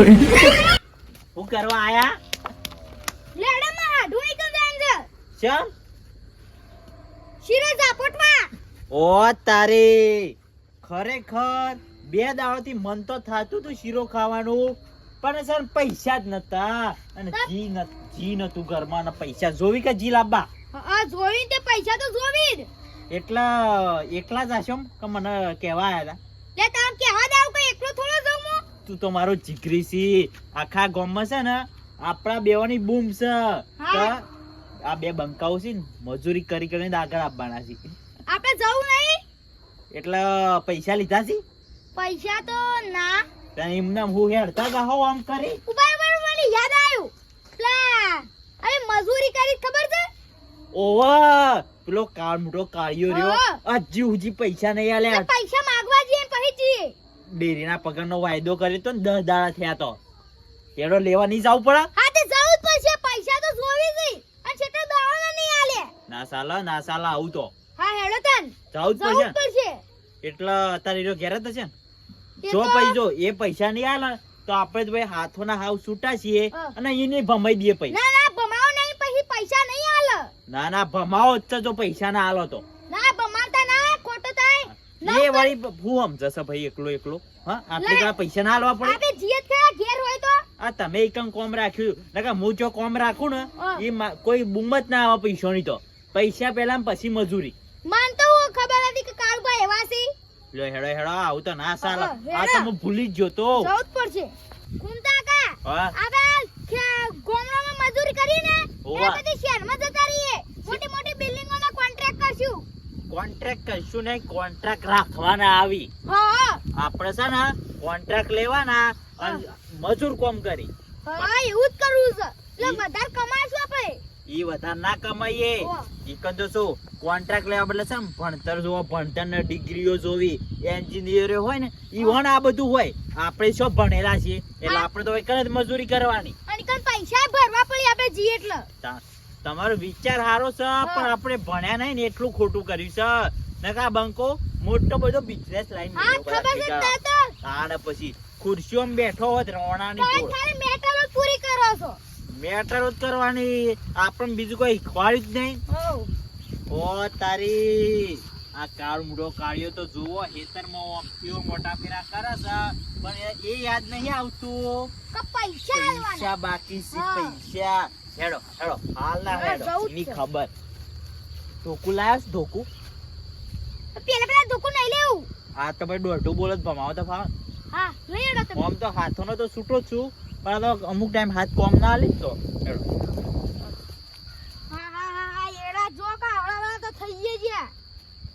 હું કરવા આયા? લેડામાં હાડું નીકળ જાય છે. ચમ શિરે ઝાપટમાં ઓ તારે. ખરેખર બે દાડોથી મન તો થાતું તું શીરો ખાવાનું. પણ સર પૈસા જ નતા. અને જી ન જી નતું ઘરમાં ને પૈસા. જોવી કે જી લાવવા આ જોઈ તે પૈસા તો જોવી જ. એટલા એકલા જ હશો કે મને કહેવા આયા હતા લે તાર કેવા દાવ કે એકલો થોડો હું તું તો મારો જીગરી છી આખા ગામમાં છે ને આપણા બેવાની બૂમ છે. આ બે બંકાઓ છે ને મજૂરી કરી કરીને આગળ આપવાના છે. આપણે જવું નહીં? એટલે પૈસા લીધા છે? પૈસા તો ના. ત્યાં એમને હું હેડતા ગાહો આમ કરી. ઊભા ઊભા મને યાદ આવ્યું. પ્લા અરે મજૂરી કરી ખબર છે? ઓવા પેલો કાળ મોટો કાળિયો રહ્યો. હા. ઉજી પૈસા નહીં આલે પૈસા માંગવા જઈએ ને પછી જઈએ ડેરીના પગારનો વાયદો કર્યો તો ને દસ દાડા થયા તો. એડો લેવા નહીં જવું પડે? હા તે જવું જ પડશે. પૈસા તો જોવી જ અને છેટો દાવાનો નહીં આલે ના સાલા ના સાલા આવું તો. હા હેડો તન. જવું જ પડશે. એટલે અત્યારે એનો ઘેર જ છે જો પૈસો એ પૈસા નહીં આલે તો આપણે તો ભાઈ હાથોના હાવ છૂટા છીએ. અને એને ભમાઈ દઈએ પૈસા. ના ના ભમાવો નહીં પછી પૈસા નહીં આલે ના ના ભમાવો જ છે જો પૈસા ના આલો તો ના ભમાવતા ના ખોટો થાય ના એ વળી હું સમજશે ભાઈ એકલો એકલો. હા આપણે લે. પૈસા ના આલવા પડે. આપણે જીત કયા ઘેર હોય તો. આ તમે એકમ કોમ રાખ્યું. નકા હું જો કોમ રાખું ને એ કોઈ બુમત ના આવે પૈસાની તો. પૈસા પેલા પછી મજૂરી. મન તો હું ખબર હતી કે કાળુભાઈ એવા છે. લો હેડો હેડો આવું તો ના સાલ. આ તો હું ભૂલી જ ગયો તો. જવું જ પડશે. કુંતા કા હા આપણે ખે- મજૂરી કરીને એ બધી શહેરમાં જતા રહીએ મોટી મોટી બિલ્ડિંગોના કોન્ટ્રાક્ટ કરશું કોન્ટ્રાક્ટ કશું નહીં કોન્ટ્રાક્ટ રાખવાના આવી. આપણે છે ને કોન્ટ્રાક્ટ લેવાના અને મજૂર કોમ કરી. હા એવું જ કરવું છે. એટલે વધારે કમાશું આપણે. ઈ વધારે ના કમાઈએ. ઈ તો શું કોન્ટ્રાક્ટ લેવા બદલે છે ને ભણતર જોવો ભણતર ને ડિગ્રીઓ જોવી એન્જિનિયર હોય ને ઈ વણ આ બધું હોય. આપણે શું ભણેલા છીએ? એટલે આપણે તો એક જ મજૂરી કરવાની. અને કઈ પૈસા ભરવા પડી આપણે જીએ એટલે. તમારો વિચાર સારો છે પણ આપણે ભણ્યા નહીં ને એટલું ખોટું કર્યું છે. નકા બંકો મોટો બધો બિઝનેસ લાઈન હા ખબર છે તે તો તાણે પછી ખુરશીઓમાં બેઠો હોત રોણાની મેટરો પૂરી કરો છો. મેટર જ કરવાની આપણને બીજું કોઈ શીખવાડ્યું જ નહીં. ઓ તારી આ કાળ મૂડો કાળિયો તો જુઓ હેતરમાં આમ કેવો મોટા ફેરા કરે છે. પણ એ- યાદ નહીં આવતું. પૈસા બાકી છે પૈસા. હેડો હેડો હાલ ના હેડો. જ એની. ખબર. ધોકું લાવ્યો છે ધોકું? પેલા પેલા દુકુ નહીં લેવું. આ તો ભાઈ દોઢું બોલ જ ભમાવો તો ફાવ. હા લઈ હેડો તમે. કોમ તો હાથોનો તો છૂટો છું પણ તો અમુક ટાઈમ હાથ કોમ ના લે તો. હેડો. હા હા હા હા એડા જો કા આવડા તો થઈ ગયા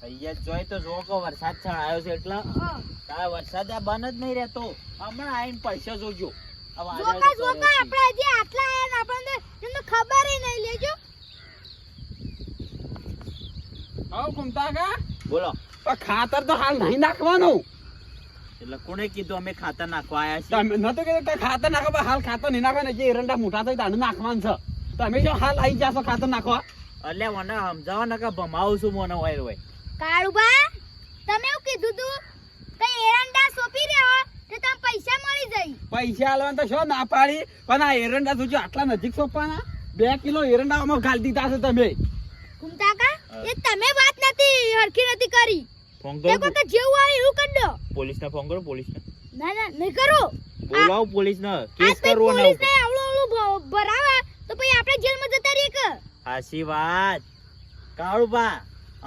અહીંયા જોઈ તો જોકો વરસાદ છણાયો છે એટલે હા. વરસાદ આ બંધ જ નહીં રહેતો. હમણાં આવીને પૈસા જોજો. જોકા જોકા આપણે હજી આટલા આયા ને આપણને તો એમને ખબર નહીં લેજો. આવ ઘૂમતા કા? બોલો. પણ ખાતર તો હાલ નહીં નાખવાનું. એટલે કોને કીધું અમે ખાતર નાખવા આયા છીએ? તમે નતો કીધું કે ખાતર નાખો પણ હાલ ખાતર નહીં નાખવાનું જે એરંડા મોટા થાય તાનું નાખવાનું છે. તમે જો હાલ આવી જાશો ખાતર નાખવા. એટલે મને સમજાવો ને કે ભમાવું છું મને હોય હોય. કાળુબા તમે એવું કીધું તું કે એરંડા સોપી રહ્યો તો તમે પૈસા મળી જાય. પૈસા આલવાનું તો શું ના પાડી. પણ આ એરંડા તું આટલા નજીક સોંપવાના? બે કિલો એરંડા આમાં ગાલી દીધા છે તમે. ઘૂમતા એ તમે વાત નથી હરખી નથી કરી. ફોન કરો કોઈ જેવું આવે એવું કરી દો. પોલીસ ને ફોન કરો પોલીસ ને ના ના નહીં કરો. બોલાવો પોલીસ ને કેસ કરવો ના પોલીસ ને આવડું આવડું ભ- તો પછી આપણે જેલમાં જતા રહીએ કે? હાસી વાત. કાળુબા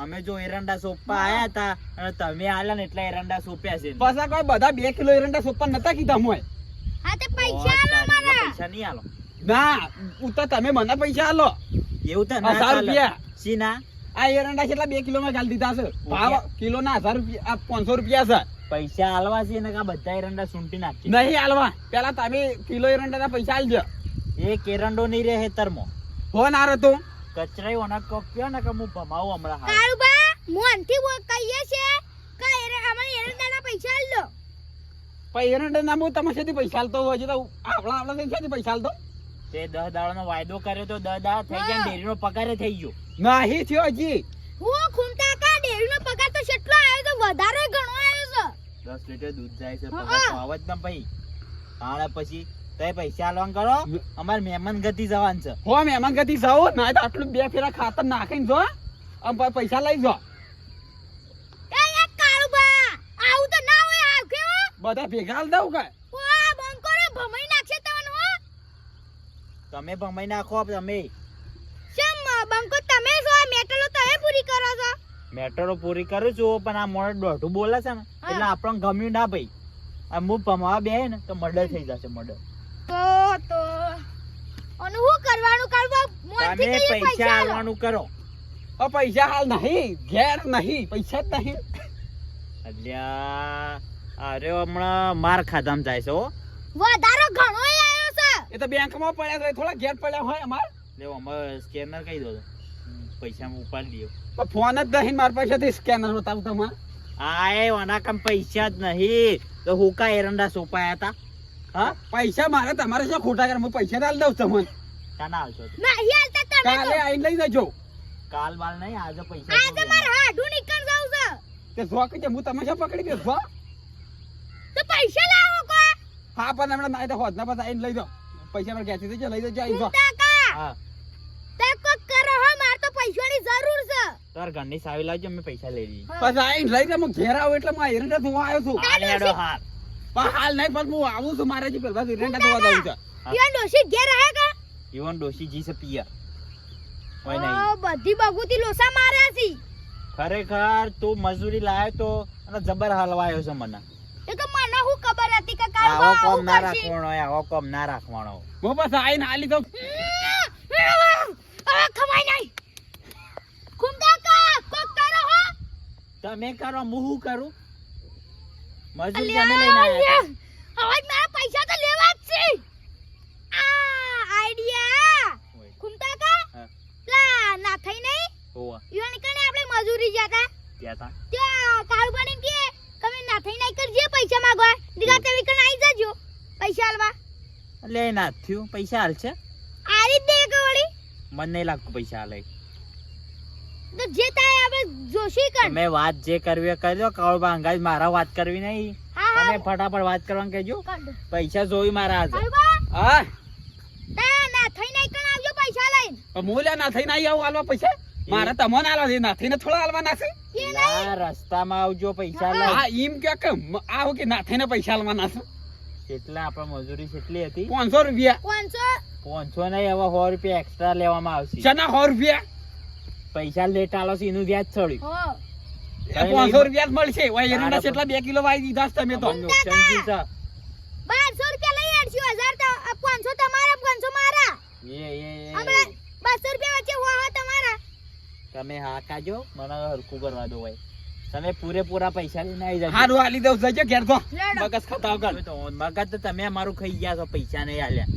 અમે જો એરંડા સોપવા આયા હતા અને તમે આલા ને એટલે એરંડા સોપ્યા છે. પાછા કોઈ બધા બે કિલો એરંડા સોંપવા નતા કીધા મોય હા તે પૈસા આલો મારા. પૈસા નહીં આલો. ના ઉતા તમે મને પૈસા આલો. એવું તો ના સારું ચાલે. રૂપિયા. સીના આ એરંડા કેટલા બે કિલો માં ગાલ દીધા છે? ભાવ કિલો ના હજાર રૂપિયા આ પાંચસો રૂપિયા છે. પૈસા આલવા છે ને કા બધા એરંડા સુંટી નાખી? નહીં આલવા. પેલા તમે કિલો એરંડા ના પૈસા આલજો. એક એરંડો નહીં રહે હેતરમાં ફોન આરો તું? કચરાઈ ઓના કોક કયો ને કે હું ભમાવું હમણાં હાલ. કાળુબા મોનથી બોલ કહીએ છે કે એર- અમારે એરંડાના પૈસા આલો પણ એરંડા ના હું તમે શેથી પૈસા આલતો હોય છે તો આપણા આપણા શેથી પૈસા આલતો તે દસ દાડાનો વાયદો કર્યો તો દસ દાડા થઈ ગયા હા. ડેરીનો પગારે થઈ ગયો નહીં થયો હજી હું ખૂમતા કા ડેરીનો પગાર તો કેટલો આવ્યો તો વધારે ઘણો આવ્યો છે દસ લીટર દૂધ જાય છે પગાર તો હા. આવે જ ને ભાઈ આણે પછી તય પૈસા લોન કરો. અમારે મહેમાન ગતિ જવાનું છે. હો મહેમાન ગતિ જાઓ ના તો આટલું બે ફેરા ખાતર નાખીને જો આમ પૈસા લઈ જો. એ યાર કાળુબા આવું તો ના હોય આવ કેવો? બધા ભેગા દઉં કે તમે ભમાઈ નાખો તમે. બંકો તમે છો મેટલો તમે પૂરી કરો છો? મેટરો પૂરી કરું છું પણ આ મોડે દોઢું બોલે છે ને. એટલે આપણને ગમ્યું ના ભાઈ. આ હું ભમાવા બે ને તો મર્ડર થઈ જશે મર્ડર તો તો અને હું કરવાનું કાળુબા મોનથી તમે કઈ પૈસા આવવાનું કરો. ઓ પૈસા હાલ નહીં ઘેર નહીં પૈસા જ નહીં. અલ્યા અરે હમણાં માર ખાધામ જાય છે હો. વધારો ઘણો આવ્યો છે. એ તો બેંકમાં પડ્યા છે થોડા ઘેર પડ્યા હોય અમાર. લેવો અમારે સ્કેનર કહી દો પૈસા હું ઉપાડી પણ ફોન જ નહીં મારા પાસેથી સ્કેનર બતાવું તમારે. આ એ ઓના કમ પૈસા જ નહીં. તો હુકા એરંડા સોપાયા હતા. હા? પૈસા મારે તમારે શું ખોટા કરે હું પૈસા ના દઉં તમને. કાના આવશો નહીં હાલતા તમે કાલે તો. લઈ જજો. કાલ બાલ નહીં આજે પૈસા આજે. મારે હાડું નીકળ જાવ છે. તે જોક કે હું તમે શું પકડી દઉં તો પૈસા લાવો કો. હા પણ હમણાં નાઈ તો હોત ના પછી આવીને લઈ દો પૈસા પર ખેંચી દેજો લઈ જજો આઈ કાકા હા. તે કોક કરો હો માર તો પૈસાની જરૂર છે. તાર ઘરની સાવી લાવજો મેં પૈસા લઈ લઈ પછી આવીને લઈ જાઓ હું ઘેર આવું એટલે હું એરંડા ધોવા આવ્યો છું. હાલ હેડો હાલ. પણ હાલ નહીં પણ હું આવું છું મારે જે પેલા એરંડા ધોવા જવું છે. ઈવન ડોશી ઘેર આયા કા? ઈવન ડોશી જી સે પિયર. કોઈ નહીં. ઓ બધી બગુતી લોસા માર્યા છે. ખરેખર તું મજૂરી લાવ્યો તો અને જબર હલવાયો છે મને. એ તો મને હું ખબર હતી કે આવો કાળુબા કોમ ના રાખવાનો આવો કોમ ના રાખવાનો હું બસ આવીને હાલી તો હવે ખવાય નહીં ખુમતા કા કોક કરો હો. તમે કરો હું શું કરું? મજૂરી તમે લઈને આવ્યા હવે મારા પૈસા તો લેવા જ છે. આ આઈડિયા. ખુમતા કા? લા ના થઈ નહીં ઓવા ઈવન કને આપણે મજૂરી જાતા ત્યાં તા? ત્યાં કાળુ પાણી કે તમે ના થઈ નહીં કરજે પૈસા માંગવા. દીકરા તમે કણ આવી જજો પૈસા આલવા. એટલે ના થયું. પૈસા હાલ છે? આરી દે ગોળી મને નહીં લાગતું પૈસા હાલે તો જે આપણે જોશી કર તમે વાત જે કરવી કરજો કરી દો કાળુબા મારા વાત કરવી નહીં. તમે ફટાફટ વાત કરવાનું કહેજો. પૈસા જોઈ મારા આજે હા. ના થઈ નહીં કણ આવજો પૈસા લઈને. પણ ના આવું પૈસા? મારે તમને થોડા એ નહીં. રસ્તામાં આવજો પૈસા હા. એમ કે કે આવો કે ના પૈસા હાલવા નાખશે કેટલા આપણે મજૂરી કેટલી હતી? પાંચસો રૂપિયા. પાંચસો? પાંચસો નહીં હવે સો રૂપિયા એક્સ્ટ્રા લેવામાં આવશે. શના સો રૂપિયા? પૈસા લેટ આલો છે એનું વ્યાજ છોડ્યું પાંચસો રૂપિયા મળશે. ઓય કેટલા બે કિલો વાય દીધા તમે તો. નુકસાન થયું બારસો રૂપિયા લઈ આડશું હજાર તો પાંચસો તમારા પાંચસો મારા. એ એ એ, બસો રૂપિયા વચ્ચે હો હો તમારા. તમે હા કાજો મને હરખું કરવા દો ભાઈ તમે પૂરેપૂરા પૈસા લઈને આવી હારું હાલી દઉં જજો ઘેર તો. મગજ ખતાવ કર. તો મગજ તો તમે અમારું ખાઈ ગયા છો પૈસા નહીં આલ્યા.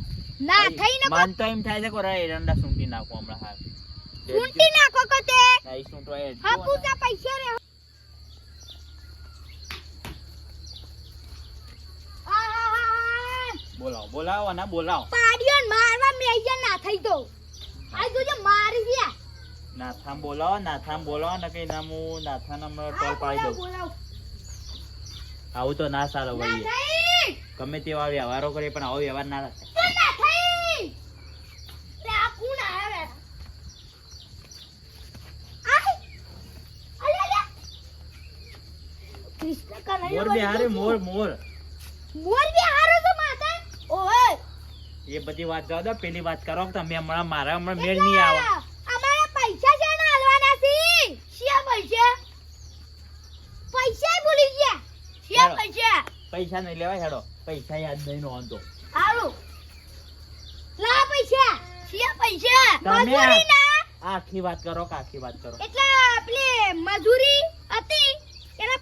ના થઈ ને મન તો એમ થાય છે કે એરંડા સૂંટી નાખો હમણાં હાલ ખૂંટી નાખો કતે. તે નહીં સૂંટો એ હા જુઓ પૈસા રે. બોલાવો બોલાવો ના બોલાવો. પાડિયો મારવા મેજર ના થઈ તો. આ જોજે મારી ગયા નાથામ બોલાવો નાથામ બોલાવો ને કઈ નામ હું નાથાને હમણાં ટોલ પાડી દઉં. આવું તો ના સારો ભાઈ ગમે તેવા વ્યવહારો કરે પણ આવો વ્યવહાર ના રાખે તો ના થઈ લે આ કોણ આવે આય અલે અલે કૃષ્ણ કનૈયો મોર હારે મોર મોર. મોર હારો તો માતા? ઓય. એ બધી વાત જવા દો પેલી વાત કરો તમે હમણાં મારા હમણાં મેળ નહીં આવો. અમારા પૈસા છે ને હાલવાના છે. શિયા પૈસા? પૈસા ભૂલી ગયા. શિયા પૈસા? પૈસા નહીં લેવાય હેડો. પૈસા યાદ નહીં નોંધો હારું. લા પૈસા. શિયા પૈસા. મજૂરી ના. આખી વાત કરો કે આખી વાત કરો. એટલે આપણે મજૂરી હતી?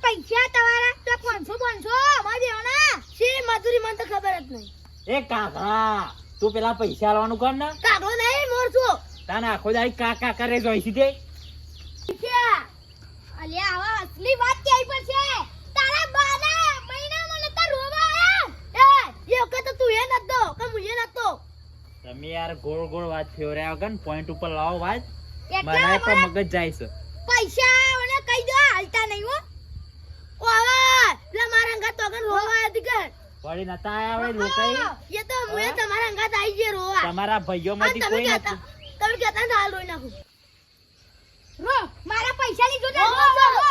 પૈસા તમારા? તો પાંચસો પાંચસો અમારે દેવાના. છે મજૂરી મને તો ખબર જ નહીં. એ કાકા તું પેલા પૈસા લાવવાનું કર ને. કાકો નહીં મોરસો તાને આખો દાડી કાકા કરે જોઈશી તે. અલ્યા આવા અસલી વાત ક્યાંય પર છે? તારા બાના મહિના મને તો રોવા આયા એ એ વખત તો તું એ નતો કે મુજે નતો. તમે યાર ગોળ ગોળ વાત ફેવર્યા વગર પોઈન્ટ ઉપર લાવો વાત. મને પણ મગજ જાય છે. પૈસા મને કહી દો હાલતા નહીં હો ઓ હવે પેલા મારા વગર રોવા આયા વળી નતા આયા વળી લોકાઈ? એ તો હું તમારા અંગાત આવી ગયા રોવા. તમારા ભાઈઓમાંથી આ તમે કોઈ નથી. તમે કહેતા ને હાલ રોઈ નાખું. રો મારા પૈસા ની જોડે રો રો રો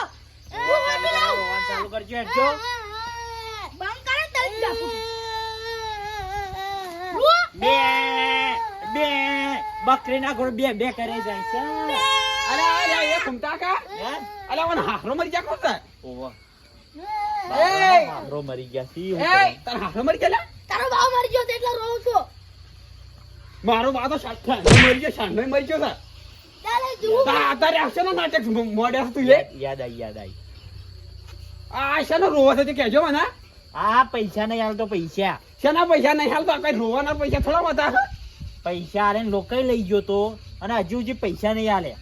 રોવાનું ચાલુ કરજો હેડજો. બંધ કરે તરત જાપું રો. બે બે. બકરીના ગોળ બે બે કરે જાય છે. અરે અરે એ ઘૂમતા કા? અરે મને હારો મરી જા કોણ ઓવા. એય! મારો મરી ગયા સી એ તારા હારો મરી ગયા તારો ભાવ મરી ગયો એટલે રોઉં છું. મારો બા તો સાઠ મરી ગયો સાઠ મરી ગયો છે. ચાલે તારે આવશે ને નાટક મોડે તું એ? યાદ આવી યાદ આવી આ છે રોવા છે તે કહેજો મને. આ પૈસા નહીં હાલતો પૈસા. શેના પૈસા નહીં હાલતો? કઈ રોવાના પૈસા થોડા હતા પૈસા આલે લોકો લઈ ગયો તો અને હજુ હજી પૈસા નહીં આલે.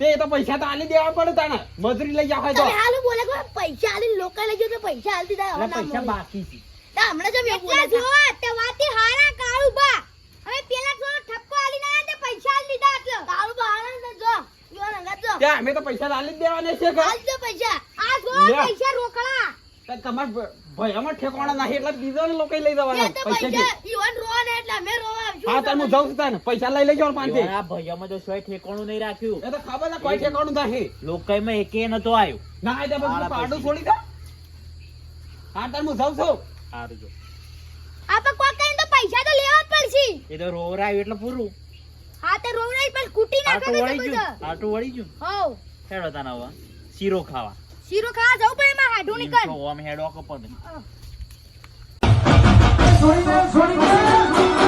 તે તો પૈસા તો આલી દેવા પડે તાને. મજૂરી લઈ જાવ તો. હાલ બોલે કે પૈસા આલી લોકો લઈ ગયો તો પૈસા આલતી તા એટલે પૈસા બાકી છે. તા હમણાં જો એવું બોલે જો તે વાતી હારા કાળુ બા. હવે પેલા જો ઠપકો આલી ના તે પૈસા આલી દીધા એટલે. કાળુ બા હારા ને જો. જો રંગા જો. ત્યાં અમે તો પૈસા આલી દેવાને છે કે. આલ દે પૈસા. આ જો પૈસા રોકડા. તે તમાર ભયામાં ઠેકાણા નહીં એટલે બીજો લોકો લઈ તે જવાના. પૈસા ઈવન રોવા ને એટલે અમે રોવા હા તાર હું જાઉં તાને પૈસા લઈ લેજો પાંચથી આ ભાઈઓમાં તો સોય ઠેકાણું નહીં રાખ્યું. એ તો ખબર છે કોઈ ઠેકાણું નહીં લોકાઈમાં એકે નતો આવ્યો ના એટલે બધું પાડું છોડી દે. હા તાર હું જાઉં છું. સારું જો. આ તો કોઈ કઈ તો પૈસા તો લેવા પડશે. એ તો રોવરાયું એટલે પૂરું. હા તે પણ કૂટી વળી ગયું. આટું વળી ગયું. હોવ. હેડો તાના હવે. શીરો ખાવા. શીરો ખાવા જવું પણ એમાં હાડું નીકળ. તો આમ હેડો કપડ. ને હા. છોડી દે છોડી દે